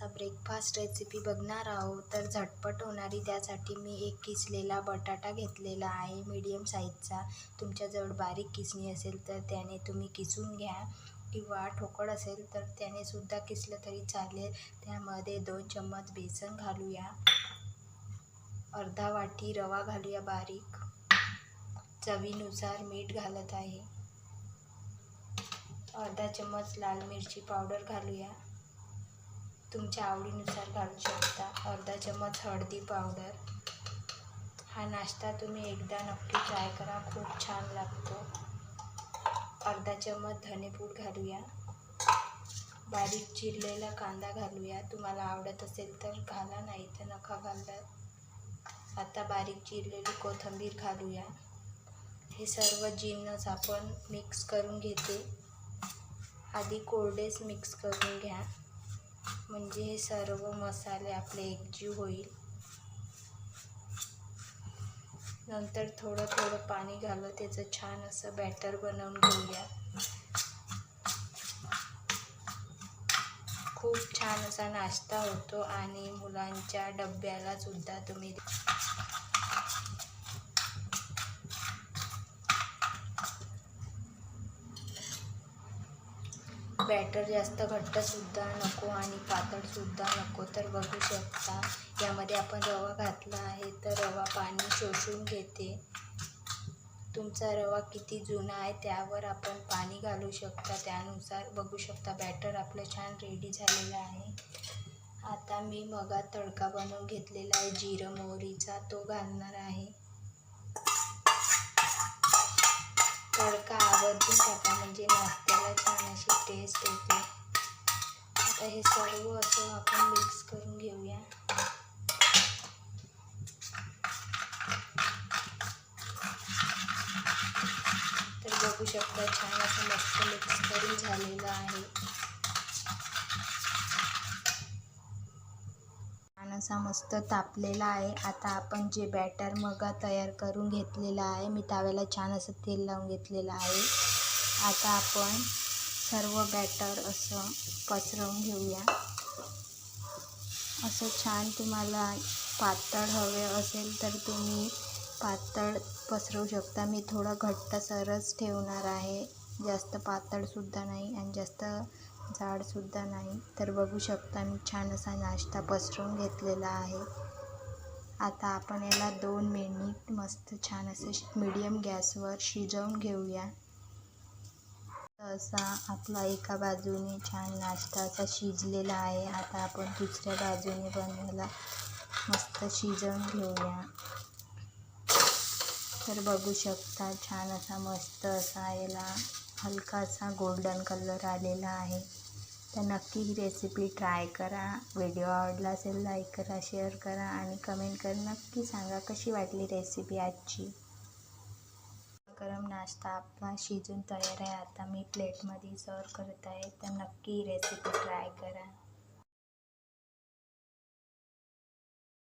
आजचा breakfast recipe बघणार आहोत. तर झटपट होणारी त्यासाठी मी एक किसलेला बटाटा घेतलेला आहे मीडियम साईजचा तुमच्याजवळ बारीक किसणी असेल तर त्याने तुम्ही किसून घ्या. किंवा ठोकळ असेल तर त्याने सुद्धा किसलं तरी चालेल. त्यामध्ये दोन चम्मच बेसन घालूया. अर्धा वाटी रवा घालूया बारीक. चवीनुसार मीठ घालत आहे. अर्धा चम्मच लाल मिरची पावडर घालूया. तुमच्या आवडीनुसार घालू शकता. अर्धा चम्मच हळदी पावडर हा नाश्ता तुम्ही एकदा नक्की ट्राय करा. खूप छान लागतो. अर्धा चम्मच धनेपूड घालूया. बारीक चिरलेला कांदा घालूया. तुम्हाला आवडत असेल तर घाला नाही तर नका घालत. आता बारीक चिरलेली कोथिंबीर घालूया. हे सर्व जिन्नस आपण मिक्स करून घेते. आधी कोरडेच मिक्स करून घ्या. म्हणजे हे सर्व मसाले आपले एकजीव होईल. नंतर थोडं थोडं पाणी घालत त्याचं छान असं बॅटर बनवून घेऊया. खूप छान असा नाश्ता होतो आणि मुलांच्या डब्याला सुद्धा तुम्ही बॅटर जास्त घट्टसुद्धा नको आणि पातळसुद्धा नको. तर बघू शकता यामध्ये आपण रवा घातला आहे तर रवा पाणी शोषून घेते. तुमचा रवा किती जुना आहे त्यावर आपण पाणी घालू शकता. त्यानुसार बघू शकता बॅटर आपलं छान रेडी झालेलं आहे. आता मी मगात तडका बनवून घेतलेला आहे. जिरं मोहरीचा तो घालणार आहे. आता हे सर्व असं आपण मिक्स करून घेऊया. तर बघू शकता छान असं मस्त मिक्स करून झालेलं आहे. छान असा मस्त तापलेला आहे. आता आपण जे बॅटर मगा तयार करून घेतलेला आहे मी ताव्याला छान असं तेल लावून घेतलेलं आहे. आता आपण सर्व बॅटर असं पसरवून घेऊया. असं छान तुम्हाला पातळ हवे असेल तर तुम्ही पातळ पसरवू शकता. मी थोडं घट्टसरच ठेवणार आहे. जास्त पातळसुद्धा नाही आणि जास्त जाडसुद्धा नाही. तर बघू शकता मी छान असा नाश्ता पसरवून घेतलेला आहे. आता आपण याला दोन मिनिट मस्त छान असे मीडियम गॅसवर शिजवून घेऊया. असा आपला एका बाजूने छान नाश्ता असा शिजलेला आहे. आता आपण दुसऱ्या बाजूने बनवायला मस्त शिजवून घेऊया. तर बघू शकता छान असा मस्त असा याला हलकासा गोल्डन कलर आलेला आहे. तर नक्की ही रेसिपी ट्राय करा. व्हिडिओ आवडला असेल लाईक करा शेअर करा आणि कमेंट कर नक्की सांगा कशी वाटली रेसिपी आजची. गरम नाश्ता आपला शिजून तयार आहे. आता मी प्लेटमध्ये सर्व करत आहे. तर नक्की रेसिपी ट्राय करा.